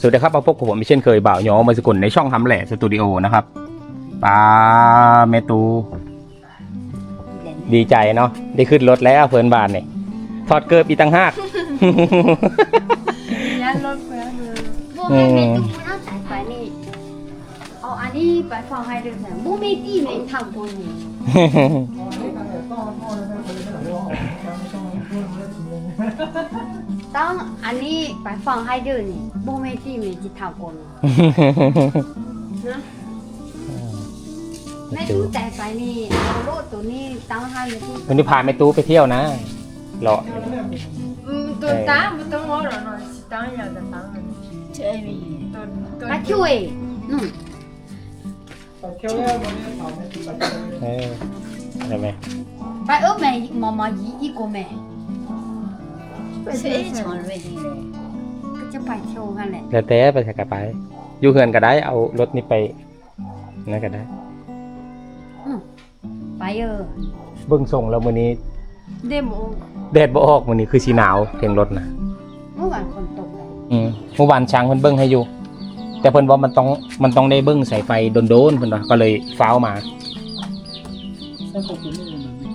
สวัสดีครับมาพบกับผมเช่นเคยบ่าวหยอมาสกุลในช่องทำแหล่สตูดิโอนะครับปาเมตูดีใจเนาะได้ขึ้นรถแล้วเพื่อนบ้านเนี่ยถอดเกิบอีกตั้งหากยันรถเพื่อนเลยพวกแม่ไม่ดูน่าสายไฟนี่เอาอันนี้ไปฟังให้ดูหน่อยบุไม่ตีเหมือนทำคนนี้ ต้องอันนี้ไปฟังให้ดูนี่บุไม่ตีเหมือนที่ทำคนนะไม่ดูใจไฟนี่เอารถตัวนี้ตั้งให้เลยที่วันนี้พาแม่ตู้ไปเที่ยวนะเหรออืมตัวตาไม่ต้องรอหรอกหน่อยสิตั้งอย่างจะตั้งเลยตัวตัวมาช่วยนู่นเออใช่ไหมไปเออแม่มามายีอีกกว่าแม่ เสียชนก็จะไปเที่ยวกันแหละแล้วแต่ไปใส่กระไปอยู่เฮือนก็ได้เอารถนี้ไปนั่นก็ได้ไปเออเบิ่งส่งแล้วมื้อนี้เดโมแดดบ่ออกมื้อนี้คือสีหนาวเพียงรถนะเมื่อวานคนตกเลยอืมเมื่อวานช้างเพิ่นเบิ่งให้อยู่ แต่เพิ่นว่ามันต้องมันต้องได้เบิ่งสายไฟโดนๆเพิ่นว่าก็เลยฟ้าวมา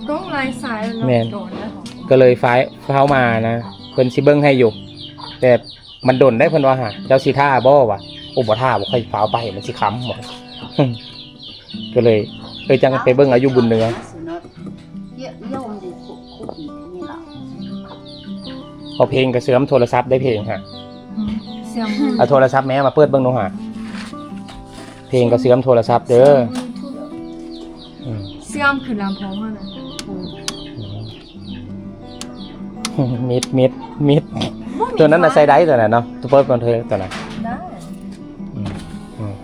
กล้องลายสายเนาแม่น โดนนะของ ก็เลยฟ้าฟ้าวมานะเพิ่นสิเบิ่งให้อยู่ แต่มันโดนได้เพิ่นว่าหาเจ้าสิท่าบ่วะโอ้บ่ท่าบ่ค่อยฟ้าวไปมันสิค้ำบ่ก็เลยเอ้ยจังไปเบิ่งอายุบุญเนื้อเยอะเยอะมันจะคุกคุกอีกนี่แหละเอาเพลงกระเสื่อมโทรศัพท์ได้เพลงฮะเสียงมือเอาโทรศัพท์แม่มาเปิดเบิ่งดูฮะเพลงกระเสื่อมโทรศัพท์เด้ออืมเสียงคือลำโพงอะนะ มิดมิดมิดตัวนั้นน่ะใส่ได้ตัวนั้นเนาะตัวเปิดมันเธอตัวนั้นได้อืมอืม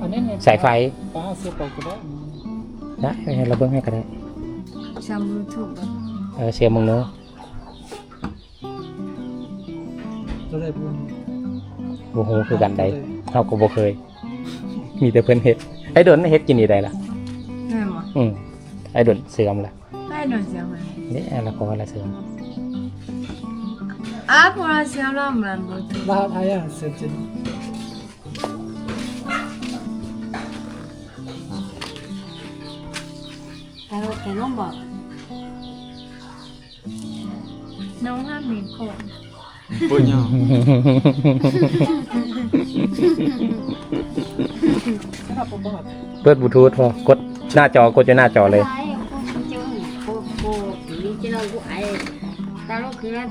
อันนี้เนี่ยสายไฟป้าเสียบออกก็ได้ได้ให้เราเบิ่งให้ก็ได้เสียงบลูทูธอะเออเสียมึงเนาะตัวได้บุญบ่ฮู้คือกันใดเฮาก็บ่เคย มีแต่เพิ่นเฮ็ดไอ้ดนเฮ็ดกินนี่ได้ล่ะแม่นบ่อืมไอ้ดนเสื่อมล่ะ ได้โดนเสียงไหมนี่แล้วก็ละเสื่อมอะพอเสียงแล้วมันบลูทูธลาทายาเสียจริงแต่เราแต่น้องบอกน้องห้ามมีคนบุญยอเปิดบลูทูธพอกดหน้าจอกดอยู่หน้าจอเลย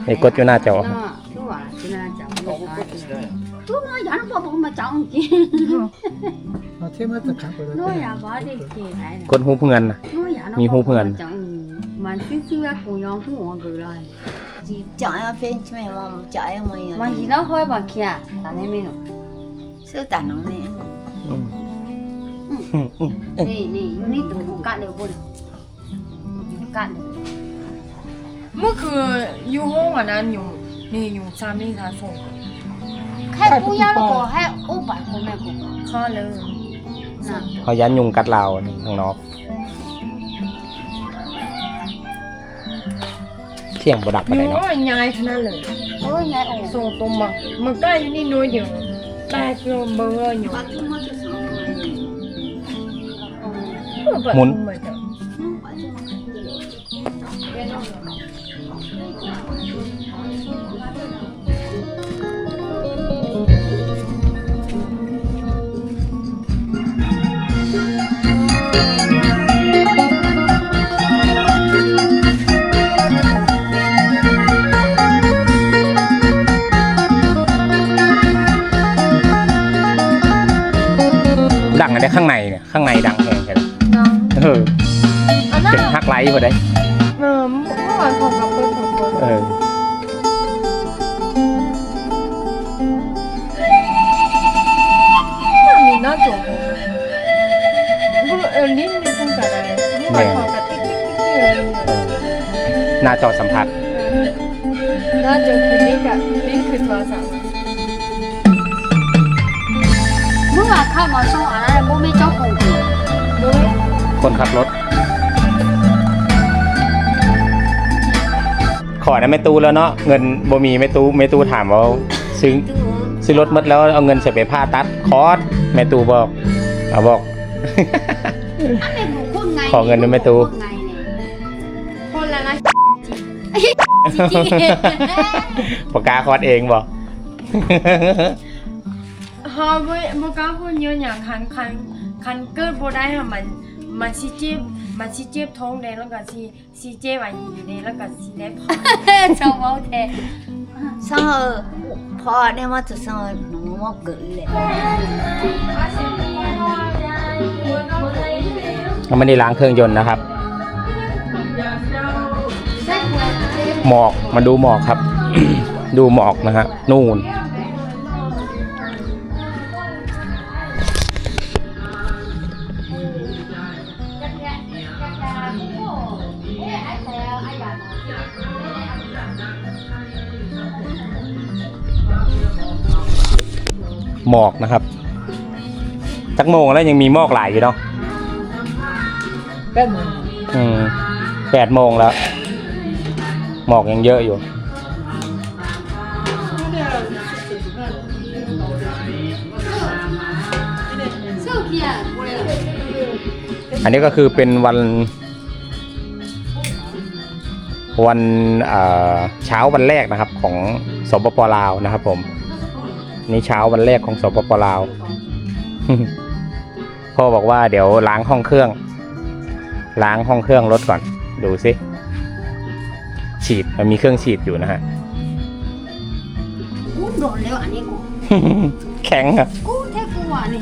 ไอ้กดอยู่หน้าจอเนาะตัวคือหน้าจอตัวน้อยอย่าน้องบอกมาจ้องกินมาเที่ยวมาตะขับไปเลยน้อยอย่าบ้าดิเก๋ไอ้กดหูเพื่อนน่ะน้อยอย่าน้องมีหูเพื่อนมันซื่อๆกูยอมหัวกูเลย chọn em phim chứ mày mà chọn em mày มันสิแล้วค่อยบ่เคียตาได้มั้ยเนาะ sữa tản nó nè อืมอืมอืมนี่นี่อยู่นี่ตัวกัดเลยบ่กัดเลย เมื่อคืออยู่ห้องอะนะอยู่นี่อยู่สามีค่ะส่งแค่กูยาแล้วก็ให้โอ้ไปกูแม่กูข้อเลยน่ะเขายันยุงกัดเรานี่ข้างนอกเที่ยงบ่ดับอปานใดยู่เนาะว่ายังไงขนาดเลยโอ้ยยายโอ้ส่งตรงมามันใกล้อยู่นี่น้อยอยู่แปดกิโลเบอร์อยู่ปัดมาจะสองเลยหมุน ดังอันนี้ข้างในเนี่ยข้างในดังแหงแค่นั้นน้องเอออันนั้นเป็นฮักไลท์พอได้เออ มีหน้าจงเออลิ้นมีพุ่งกับอะไรเมื่อวานผมกับติ๊กติ๊กติ๊กเลยหน้าจอสัมผัสหน้าจงคือลิ้นกับลิ้นคือโทรศัพท์เมื่อวานเข้ามาส่งอะไรบ่มีเจ้าของกูด้วยคนขับรถ ขอนะแม่ตู้แล้วเนาะเงินบ่มีแม่ตู้แม่ตู้ถามว่าซื้อตู้ซื้อรถหมดแล้วเอาเงินใส่ไปผ่าตัดคอร์ส แม่ตูบอกเอาบอกขอเงินด้วยแม่ตูคนละนะปากกาคอดเองบอกฮาบ่บ่กล้าพูดเยอะอย่างคันคันคันเกิดบ่ได้ค่ะมันมันสิเจ็บมันสิเจ็บท้องแดงแล้วก็สิสิเจ็บอันอยู่ในแล้วก็สิได้พอวบ้าเแท้สองพอเนี่ยมาถึงสอง เกิดเลยเราไม่ได้ล้างเครื่องยนต์นะครับหมหมอกมาดูหมอกครับ ดูหมอกนะฮะ นู่น หมอกนะครับจักโมงแล้วยังมีหมอกหลายอยู่เนาะแป้นมันอืมแปดโมงแล้ว หมอกยังเยอะอยู่เสื้อเกียร์อันนี้ก็คือเป็นวัน วันเอ่อเช้าวันแรกนะครับของสปปลาวนะครับผม นี่เช้าวันแรกของสปปลาว พ่อบอกว่าเดี๋ยวล้างห้องเครื่อง ล้างห้องเครื่องรถก่อน ดูสิ ฉีดมันมีเครื่องฉีดอยู่นะฮะกูโดนแล้วอันนี้กูแข็งอะกูแท้กูอะนี่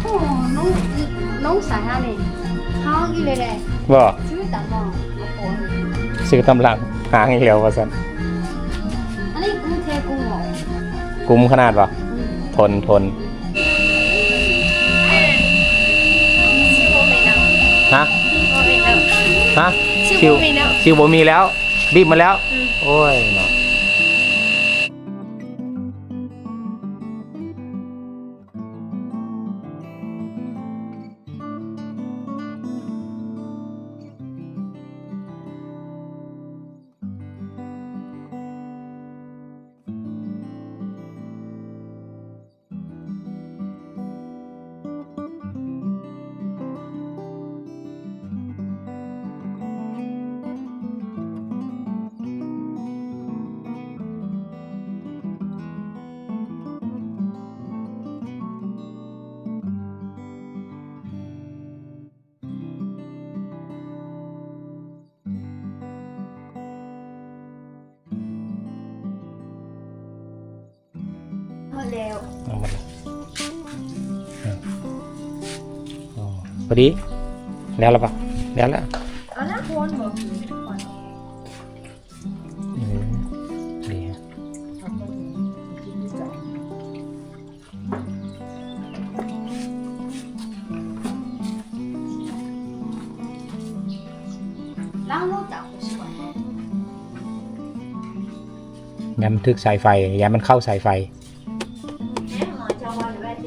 โอ้น้องน้องสายอะไรเขาอีเลยเลยบ่ชื่อตามองเอาปนซื้อตำลังหางอีกแล้วว่าสันอันนี้กูแท้กูหม อคุ้มขนาดวะทนทนฮะฮะชิวบ่มีแล้วชิวบ่มีแล้วบีบมาแล้ว โอ้ยเนาะ เอาหมดเลยอืมอ๋อพอดี แล้วหรือเปล่าแล้วละอันนั้นคนบ่มีอืมดีฮะล้างรถจับกูสวยยามันทึกสายไฟยามันเข้าสายไฟ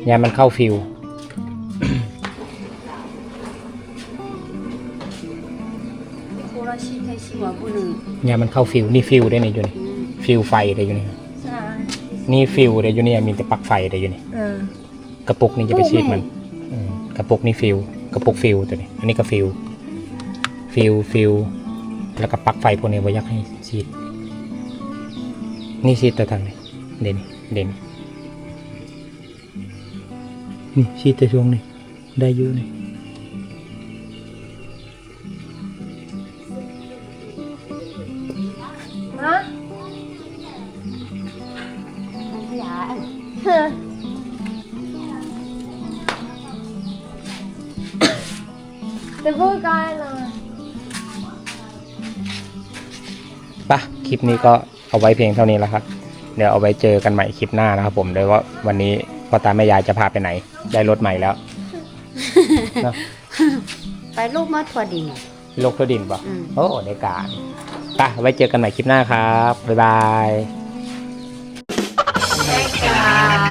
ยามันเข้าฟิวกูราชีไทยชีวะกูหนึ่งยามันเข้าฟิวนี่ฟิวได้ในอยู่นี่ฟิวไฟได้อยู่นี่ใช่นี่ฟิวได้อยู่นี่มีแต่ปลั๊กไฟได้อยู่นี่เออกระปุกนี่จะไปฉีดมันอืมกระปุกนี่ฟิวกระปุกฟิวตัวนี้ อันนี้ก็ฟิวฟิวฟิวแล้วก็ปลั๊กไฟพวกนี้ไว้ยักให้ฉีดนี่ฉีดแต่ทางไหนเด่นเด่น นี่ฉีดแต่ช่วงนี้ได้อยู่นี่ฮะขยะแต่บ่กล้าเลยปะคลิปนี้ก็เอาไว้เพียงเท่านี้แล้วครับ เดี๋ยวเอาไว้เจอกันใหม่คลิปหน้านะครับผมเดี๋ยวว่าวันนี้ พ่อตาแม่ยายจะพาไปไหน ได้รถใหม่แล้วไปลูกมาถั่วดิน โลกทั่วดินปะอืม โอ้ในการปะไว้เจอกันใหม่คลิปหน้าครับ บ๊ายบาย